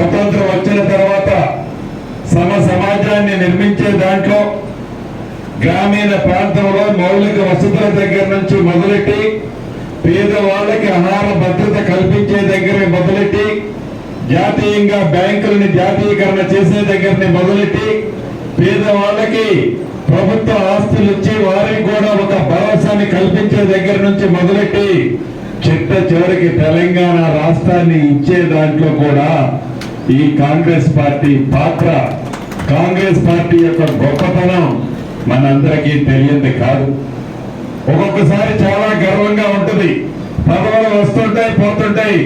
స్వతంత్రం వచ్చిన తర్వాత సమ సమాజాన్ని నిర్మించే దాంట్లో గ్రామీణ ప్రాంతంలో మౌలిక వసతుల దగ్గర నుంచి మొదలెట్టి పేదవాళ్ళకి ఆహార భద్రత కల్పించే దగ్గర మొదలెట్టి జాతీయంగా బ్యాంకులని జాతీయకరణ చేసే దగ్గరని మొదలెట్టి పేదవాళ్ళకి ప్రభుత్వ ఆస్తులు ఇచ్చి వారికి కూడా ఒక భరోసాని కల్పించే దగ్గర నుంచి మొదలెట్టి చిట్ట చివరికి తెలంగాణ రాష్ట్రాన్ని ఇచ్చే దాంట్లో కూడా ఈ కాంగ్రెస్ పార్టీ పాత్ర కాంగ్రెస్ పార్టీ యొక్క గొప్పతనం మనందరికీ తెలియంది కాదు. ఒక్కొక్కసారి చాలా గర్వంగా ఉంటుంది. పదవులు వస్తుంటాయి పోతుంటాయి.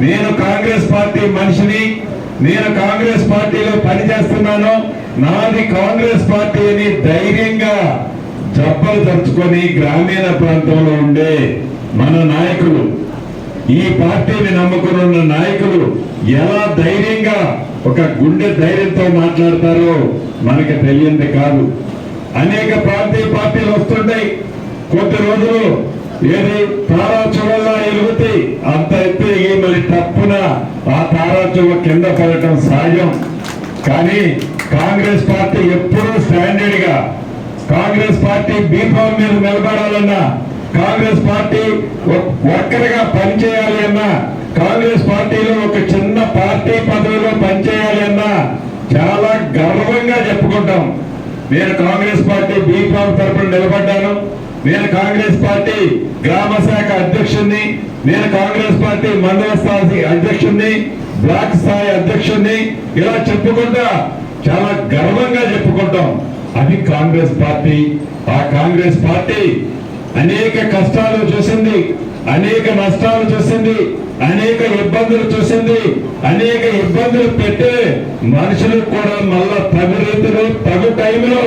నేను కాంగ్రెస్ పార్టీ మనిషిని నేను కాంగ్రెస్ పార్టీలో పనిచేస్తున్నాను. నాది కాంగ్రెస్ పార్టీ అని ధైర్యంగా జబ్బలు తరుచుకొని గ్రామీణ ప్రాంతంలో ఉండే మన నాయకులు ఈ పార్టీని నమ్ముకున్న నాయకులు ఎలా ధైర్యంగా ఒక గుండె ధైర్యంతో మాట్లాడతారో మనకు తెలియంది కాదు. అనేక ప్రాంతీయ పార్టీలు వస్తుంటాయి. కొద్ది రోజులు ఏది తారా చువల్లా ఎలుగుతాయి అంత ఎత్తు ఎగిరి తప్పున ఆ తారా కింద పడటం సహజం కానీ కాంగ్రెస్ పార్టీ ఎప్పుడూ స్టాండర్డ్గా కాంగ్రెస్ పార్టీ బీఫామ్ మీద నిలబడాలన్నా కాంగ్రెస్ పార్టీ ఒక్కరిగా పనిచేయాలి అన్నా కాంగ్రెస్ పార్టీలో ఒక చిన్న పార్టీ పదవిలో పనిచేయాలి అన్నా చాలా గర్వంగా చెప్పుకుంటాం. నేను కాంగ్రెస్ పార్టీ బీఫామ్ తరపున నిలబడ్డాను. నేను కాంగ్రెస్ పార్టీ గ్రామ శాఖ అధ్యక్షుడిని నేను కాంగ్రెస్ పార్టీ మండల స్థాయి అధ్యక్షుడిని బ్లాక్ స్థాయి అధ్యక్షుడిని ఇలా చెప్పుకుంటా చాలా గర్వంగా చెప్పుకుంటాం. అది కాంగ్రెస్ పార్టీ. ఆ కాంగ్రెస్ పార్టీ అనేక కష్టాలు చూసింది అనేక నష్టాలు చూసింది అనేక ఇబ్బందులు చూసింది అనేక ఇబ్బందులు పెట్టే మనుషులకు కూడా మళ్ళా తగు రీతిలో తగు టైంలో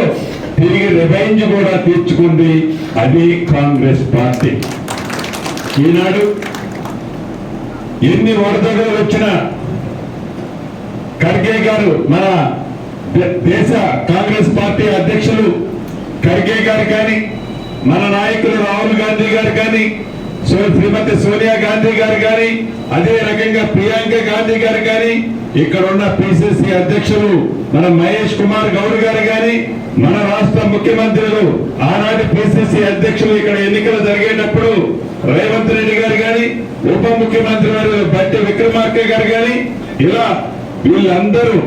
తిరిగి రివెంజ్ కూడా తీర్చుకుంది అది కాంగ్రెస్ పార్టీ. ఈనాడు ఎన్ని వరదలు వచ్చినా ఖర్గే గారు మన దేశ కాంగ్రెస్ పార్టీ అధ్యక్షులు ఖర్గే గారు కానీ మన నాయకులు రాహుల్ గాంధీ గారు కానీ శ్రీమతి సోనియా గాంధీ గారు కానీ అదే రకంగా ప్రియాంక గాంధీ గారు కానీ ఇక్కడ ఉన్న పిసిసి అధ్యక్షులు మన మహేష్ కుమార్ గౌడ్ గారు కానీ మన రాష్ట్ర ముఖ్యమంత్రులు ఆనాటి పిసిసి అధ్యక్షులు ఇక్కడ ఎన్నికలు జరిగేటప్పుడు రేవంత్ రెడ్డి గారు కానీ ఉప ముఖ్యమంత్రి వారు బట్టి విక్రమార్క గారు కానీ ఇలా వీళ్ళందరూ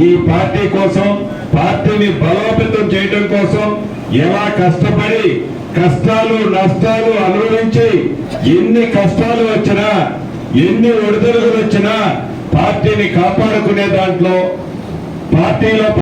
ఈ పార్టీ కోసం పార్టీని బలోపేతం చేయడం కోసం ఎలా కష్టపడి కష్టాలు నష్టాలు అనుభవించి ఎన్ని కష్టాలు వచ్చినా ఎన్ని ఒడిదొడుగులు వచ్చినా పార్టీని కాపాడుకునే దాంట్లో పార్టీలో